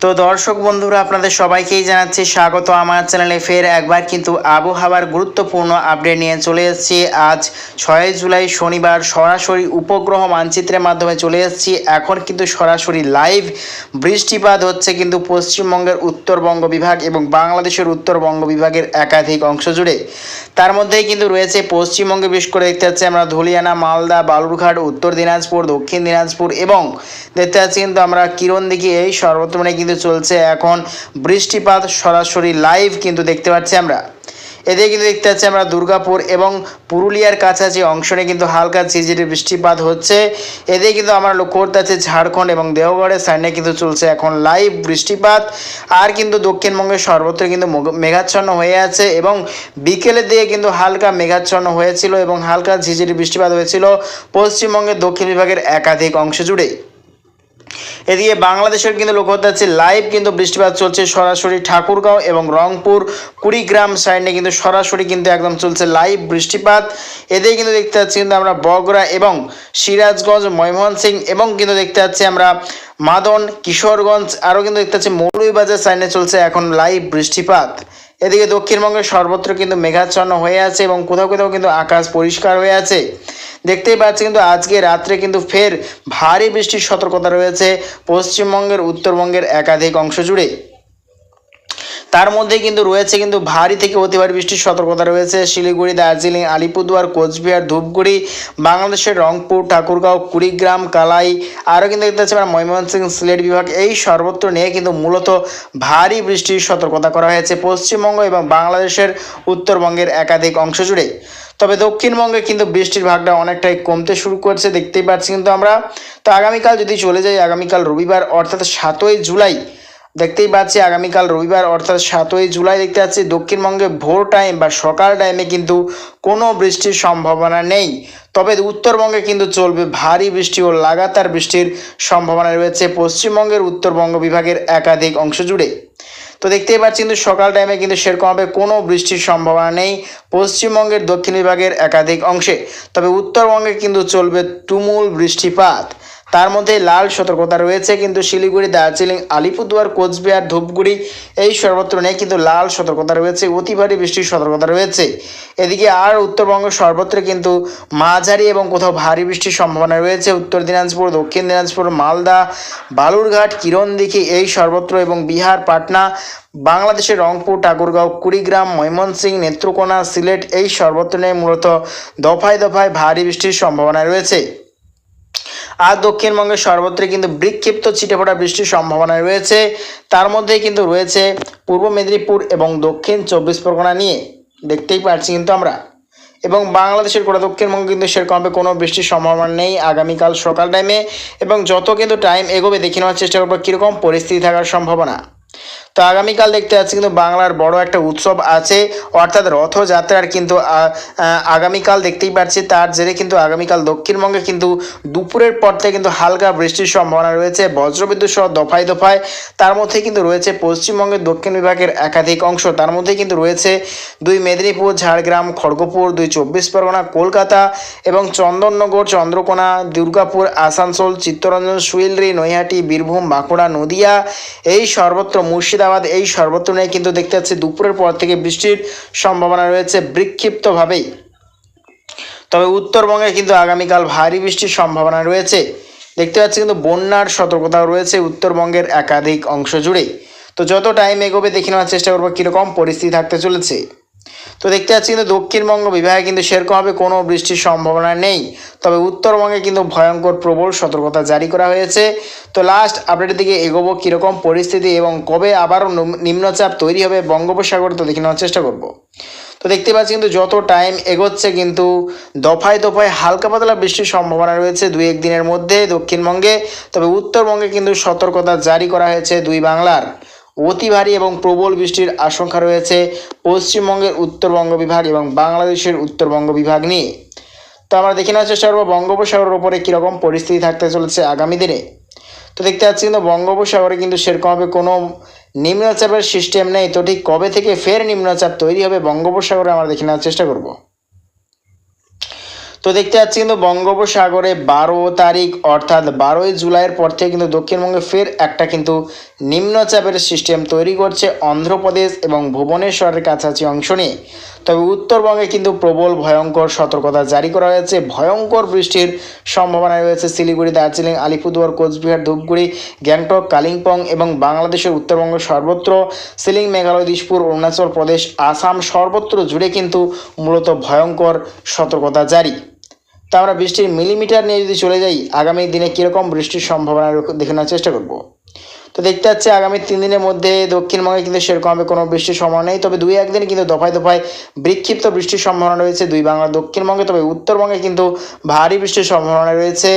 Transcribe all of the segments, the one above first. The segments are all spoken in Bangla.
তো দর্শক বন্ধুরা, আপনাদের সবাইকেই জানাচ্ছি স্বাগত আমার চ্যানেলে। ফের একবার কিন্তু আবহাওয়ার গুরুত্বপূর্ণ আপডেট নিয়ে চলে এসেছি। আজ ছয় জুলাই শনিবার সরাসরি উপগ্রহ মানচিত্রের মাধ্যমে চলে এসেছি। এখন কিন্তু সরাসরি লাইভ বৃষ্টিপাত হচ্ছে কিন্তু পশ্চিমবঙ্গের উত্তরবঙ্গ বিভাগ এবং বাংলাদেশের উত্তরবঙ্গ বিভাগের একাধিক অংশ জুড়ে। তার মধ্যেই কিন্তু রয়েছে পশ্চিমবঙ্গে বিশেষ করে দেখতে পাচ্ছি আমরা ধুলিয়ানা, মালদা, বালুরঘাট, উত্তর দিনাজপুর, দক্ষিণ দিনাজপুর এবং দেখতে পাচ্ছি কিন্তু আমরা কিরণ দিঘি এই সর্বত্র মানে কিন্তু চলছে এখন বৃষ্টিপাত সরাসরি লাইভ কিন্তু দেখতে পাচ্ছি আমরা। এদিকে কিন্তু দেখতে পাচ্ছি আমরা দুর্গাপুর এবং পুরুলিয়ার কাছাকাছি অংশে কিন্তু হালকা ঝিরঝিরি বৃষ্টিপাত হচ্ছে। এদিকে কিন্তু আমরা লক্ষ্য করতে পারছি ঝাড়খণ্ড এবং দেওগড়ের সাইডে কিন্তু চলছে এখন লাইভ বৃষ্টিপাত। আর কিন্তু দক্ষিণবঙ্গের সর্বত্র কিন্তু মেঘাচ্ছন্ন হয়ে আছে এবং বিকেলের দিকে কিন্তু হালকা মেঘাচ্ছন্ন হয়েছিল এবং হালকা ঝিরঝিরি বৃষ্টিপাত হয়েছিল পশ্চিমবঙ্গের দক্ষিণ বিভাগের একাধিক অংশ জুড়ে। এদিকে বাংলাদেশের কিন্তু লক্ষ্য করতে পারছি লাইভ কিন্তু বৃষ্টিপাত চলছে সরাসরি ঠাকুরগাঁও এবং রংপুর। কুড়িগ্রাম সাইডে কিন্তু সরাসরি কিন্তু একদম চলছে লাইভ বৃষ্টিপাত। এদিকে কিন্তু দেখতে পাচ্ছি কিন্তু আমরা বগুড়া এবং সিরাজগঞ্জ ময়মনসিং এবং কিন্তু দেখতে পাচ্ছি আমরা মাদন, কিশোরগঞ্জ, আরও কিন্তু দেখতে পাচ্ছি মৌলভীবাজার সাইডে চলছে এখন লাইভ বৃষ্টিপাত। এদিকে দক্ষিণবঙ্গের সর্বত্র কিন্তু মেঘাচ্ছন্ন হয়ে আছে এবং কোথাও কোথাও কিন্তু আকাশ পরিষ্কার হয়ে আছে। দেখতেই পাচ্ছি কিন্তু আজকে রাত্রে কিন্তু ফের ভারী বৃষ্টির সতর্কতা রয়েছে পশ্চিমবঙ্গের, উত্তরবঙ্গের একাধিক অংশ জুড়ে। তার মধ্যে কিন্তু রয়েছে কিন্তু ভারী থেকে অতি ভারী বৃষ্টির সতর্কতা রয়েছে। শিলিগুড়ি, দার্জিলিং, আলিপুরদুয়ার, কোচবিহার, ধূপগুড়ি, বাংলাদেশের রংপুর, ঠাকুরগাঁও, কুড়িগ্রাম, কালাই, আরও কিন্তু দেখতে পাচ্ছি ময়মনসিংহ সিলেট বিভাগ। এই সর্বত্র নিয়ে কিন্তু মূলত ভারী বৃষ্টির সতর্কতা করা হয়েছে পশ্চিমবঙ্গ এবং বাংলাদেশের উত্তরবঙ্গের একাধিক অংশ জুড়ে। তবে দক্ষিণবঙ্গে কিন্তু বৃষ্টির ভাগটা অনেকটাই কমতে শুরু করছে, দেখতেই পাচ্ছি কিন্তু আমরা। তো আগামীকাল যদি চলে যাই, আগামীকাল রবিবার, অর্থাৎ সাতই জুলাই দেখতেই পাচ্ছি আগামীকাল রবিবার, অর্থাৎ সাতই জুলাই, দেখতে পাচ্ছি দক্ষিণবঙ্গে ভোর টাইম বা সকাল টাইমে কিন্তু কোনো বৃষ্টির সম্ভাবনা নেই। তবে উত্তরবঙ্গে কিন্তু চলবে ভারী বৃষ্টি ও লাগাতার বৃষ্টির সম্ভাবনা রয়েছে পশ্চিমবঙ্গের উত্তরবঙ্গ বিভাগের একাধিক অংশ জুড়ে। তো দেখতেই পাচ্ছি কিন্তু সকাল টাইমে কিন্তু সেরকমভাবে কোনো বৃষ্টির সম্ভাবনা নেই পশ্চিমবঙ্গের দক্ষিণ বিভাগের একাধিক অংশে। তবে উত্তরবঙ্গে কিন্তু চলবে তুমুল বৃষ্টিপাত। তার মধ্যে লাল সতর্কতা রয়েছে, কিন্তু শিলিগুড়ি, দার্জিলিং, আলিপুরদুয়ার, কোচবিহার, ধূপগুড়ি এই সর্বত্র নেই, কিন্তু লাল সতর্কতা রয়েছে, অতি ভারী বৃষ্টির সতর্কতা রয়েছে। এদিকে আর উত্তরবঙ্গ সর্বত্র কিন্তু মাঝারি এবং কোথাও ভারী বৃষ্টির সম্ভাবনা রয়েছে। উত্তর দিনাজপুর, দক্ষিণ দিনাজপুর, মালদা, বালুরঘাট, কিরণদিঘি এই সর্বত্র এবং বিহার, পাটনা, বাংলাদেশের রংপুর, ঠাকুরগাঁও, কুড়িগ্রাম ময়মনসিংহ নেত্রকোনা, সিলেট এই সর্বত্র নিয়ে মূলত দফায় দফায় ভারী বৃষ্টির সম্ভাবনা রয়েছে। আর দক্ষিণবঙ্গের সর্বত্র কিন্তু বিক্ষিপ্ত ছিটেফোঁটা বৃষ্টির সম্ভাবনা রয়েছে। তার মধ্যে কিন্তু রয়েছে পূর্ব মেদিনীপুর এবং দক্ষিণ চব্বিশ পরগনা নিয়ে দেখতেই পাচ্ছি কিন্তু আমরা। এবং বাংলাদেশের গোটা দক্ষিণবঙ্গে কিন্তু সেরকমভাবে কোনো বৃষ্টির সম্ভাবনা নেই আগামীকাল সকাল টাইমে এবং যত কিন্তু টাইম এগোবে দেখে নেওয়ার চেষ্টা করব কীরকম পরিস্থিতি থাকার সম্ভাবনা। তো আগামীকাল দেখতে পাচ্ছি কিন্তু বাংলার বড় একটা উৎসব আছে, অর্থাৎ রথযাত্রার কিন্তু আগামীকাল দেখতেই পাচ্ছি। তার জেরে কিন্তু আগামীকাল দক্ষিণবঙ্গে কিন্তু দুপুরের পর থেকে কিন্তু হালকা বৃষ্টির সম্ভাবনা রয়েছে। বজ্রবিদ্যুৎ সহ দফায় দফায় তার মধ্যে কিন্তু রয়েছে পশ্চিমবঙ্গের দক্ষিণ বিভাগের একাধিক অংশ। তার মধ্যে কিন্তু রয়েছে দুই মেদিনীপুর, ঝাড়গ্রাম, খড়গপুর, দুই চব্বিশ পরগনা, কলকাতা এবং চন্দননগর, চন্দ্রকোনা, দুর্গাপুর, আসানসোল, চিত্তরঞ্জন, সুইলরি, নৈহাটি, বীরভূম, বাঁকুড়া, নদিয়া। এই সর্বত্র মুর্শিদাবাদ এই সর্বত্র নিয়ে কিন্তু দেখতে পাচ্ছি দুপুরের পর থেকে বৃষ্টির সম্ভাবনা রয়েছে বিক্ষিপ্তভাবেই। তবে উত্তরবঙ্গে কিন্তু আগামীকাল ভারী বৃষ্টির সম্ভাবনা রয়েছে। দেখতে পাচ্ছি কিন্তু বন্যার সতর্কতা রয়েছে উত্তরবঙ্গের একাধিক অংশ জুড়ে তো যত টাইম এগোবে, দেখে নেওয়ার চেষ্টা করব কীরকম পরিস্থিতি থাকতে চলেছে। তো দেখতে পাচ্ছি কিন্তু দক্ষিণবঙ্গ বিভাগে কিন্তু সেরকমভাবে কোনো বৃষ্টির সম্ভাবনা নেই। তবে উত্তরবঙ্গে কিন্তু ভয়ঙ্কর প্রবল সতর্কতা জারি করা হয়েছে। তো লাস্ট আপডেটের দিকে এগোবো, কীরকম পরিস্থিতি এবং কবে আবারও নিম্নচাপ তৈরি হবে বঙ্গোপসাগর, তো দেখে নেওয়ার চেষ্টা করব। তো দেখতে পাচ্ছি কিন্তু যত টাইম এগোচ্ছে কিন্তু দফায় দফায় হালকা পাতলা বৃষ্টির সম্ভাবনা রয়েছে দুই এক দিনের মধ্যে দক্ষিণবঙ্গে। তবে উত্তরবঙ্গে কিন্তু সতর্কতা জারি করা হয়েছে দুই বাংলার। অতি ভারী এবং প্রবল বৃষ্টির আশঙ্কা রয়েছে পশ্চিমবঙ্গের উত্তরবঙ্গ বিভাগ এবং বাংলাদেশের উত্তরবঙ্গ বিভাগ নিয়ে। তো আমরা দেখে নেওয়ার চেষ্টা করব বঙ্গোপসাগরের ওপরে কীরকম পরিস্থিতি থাকতে চলেছে আগামী দিনে। তো দেখতে পাচ্ছি কিন্তু বঙ্গোপসাগরে কিন্তু সেরকমভাবে কোনো নিম্নচাপের সিস্টেম নেই। তো ঠিক কবে থেকে ফের নিম্নচাপ তৈরি হবে বঙ্গোপসাগরে আমরা দেখে নেওয়ার চেষ্টা করব। তো দেখতে পাচ্ছি কিন্তু বঙ্গোপসাগরে বারো তারিখ, অর্থাৎ বারোই জুলাইয়ের পর থেকে কিন্তু দক্ষিণবঙ্গে ফের একটা কিন্তু নিম্নচাপের সিস্টেম তৈরি করছে অন্ধ্রপ্রদেশ এবং ভুবনেশ্বরের কাছাকাছি অংশ নিয়ে। তবে উত্তরবঙ্গে কিন্তু প্রবল ভয়ঙ্কর সতর্কতা জারি করা হয়েছে। ভয়ঙ্কর বৃষ্টির সম্ভাবনা রয়েছে শিলিগুড়ি, দার্জিলিং, আলিপুরদুয়ার, কোচবিহার, ধূপগুড়ি, গ্যাংটক, কালিম্পং এবং বাংলাদেশের উত্তরবঙ্গ সর্বত্র। সিলিং, মেঘালয়, দিশপুর, অরুণাচল প্রদেশ, আসাম সর্বত্র জুড়ে কিন্তু মূলত ভয়ঙ্কর সতর্কতা জারি। তা আমরা বৃষ্টির মিলিমিটার নিয়ে যদি চলে যাই, আগামী দিনে কীরকম বৃষ্টির সম্ভাবনা দেখে নেওয়ার চেষ্টা করব। তো দেখতে পাচ্ছি আগামী তিন দিনের মধ্যে দক্ষিণবঙ্গে কিন্তু সেরকমভাবে কোনো বৃষ্টির সম্ভাবনা নেই, তবে দুই একদিনে কিন্তু দফায় দফায় বিক্ষিপ্ত বৃষ্টির সম্ভাবনা রয়েছে দুই বাংলা দক্ষিণবঙ্গে, তবে উত্তরবঙ্গে কিন্তু ভারী বৃষ্টির সম্ভাবনা রয়েছে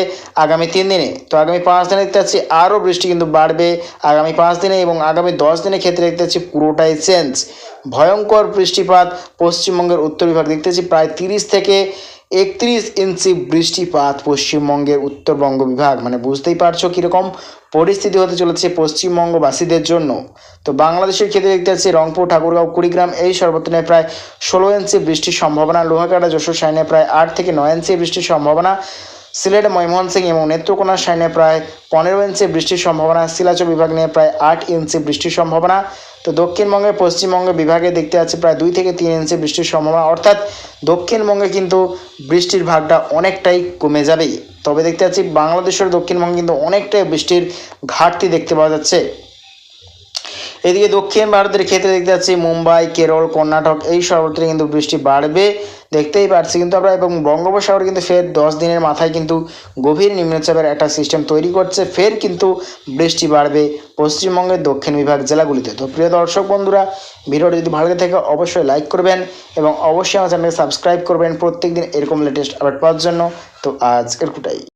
আগামী তিন দিনে। তো আগামী পাঁচ দিনে দেখতে পাচ্ছি আরও বৃষ্টি কিন্তু বাড়বে আগামী পাঁচ দিনে এবং আগামী দশ দিনের ক্ষেত্রে দেখতে পাচ্ছি পুরোটাই চেঞ্জ। ভয়ঙ্কর বৃষ্টিপাত পশ্চিমবঙ্গের উত্তর বিভাগ দেখতেছি প্রায় তিরিশ থেকে একত্রিশ ইঞ্চি বৃষ্টিপাত পশ্চিমবঙ্গের উত্তরবঙ্গ বিভাগ। মানে বুঝতেই পারছ কীরকম পরিস্থিতি হতে চলেছে পশ্চিমবঙ্গবাসীদের জন্য। তো বাংলাদেশের ক্ষেত্রে দেখতে পাচ্ছি রংপুর, ঠাকুরগাঁও, কুড়িগ্রাম এই সর্বত্রে প্রায় ষোলো ইঞ্চি বৃষ্টির সম্ভাবনা। লোহাকাটা যশোর সাইনে প্রায় আট থেকে নয় ইঞ্চি বৃষ্টির সম্ভাবনা। সিলেট ময়মোহন সিং এবং নেত্রকোনা সাইনে প্রায় পনেরো ইঞ্চি বৃষ্টির সম্ভাবনা, শিলাচর বিভাগ নিয়ে প্রায় আট ইঞ্চি বৃষ্টির সম্ভাবনা। তো দক্ষিণবঙ্গে পশ্চিমবঙ্গে বিভাগে দেখতে পাচ্ছি প্রায় দুই থেকে তিন ইঞ্চি বৃষ্টির সম্ভাবনা। অর্থাৎ দক্ষিণবঙ্গে কিন্তু বৃষ্টির ভাগটা অনেকটাই কমে যাবে তবে দেখতে পাচ্ছি বাংলাদেশের দক্ষিণবঙ্গে কিন্তু অনেকটাই বৃষ্টির ঘাটতি দেখতে পাওয়া যাচ্ছে। এদিকে দক্ষিণ ভারতের ক্ষেত্রে দেখতে পাচ্ছি মুম্বাই, কেরল, কর্ণাটক, এই সর্বত্র কিন্তু বৃষ্টি বাড়বে। দেখতেই পাচ্ছি কিন্তু আমরা এবং বঙ্গোপসাগর কিন্তু ফের দশ দিনের মাথায় কিন্তু গভীর নিম্নচাপের একটা সিস্টেম তৈরি করছে। ফের কিন্তু বৃষ্টি বাড়বে পশ্চিমবঙ্গের দক্ষিণ বিভাগ জেলাগুলিতে। তো প্রিয় দর্শক বন্ধুরা, ভিডিওটি যদি ভালো থাকে অবশ্যই লাইক করবেন এবং অবশ্যই আমার চ্যানেলকে সাবস্ক্রাইব করবেন। প্রত্যেকদিন এরকম লেটেস্ট আপডেট পাওয়ার জন্য। তো আজ এরকুটাই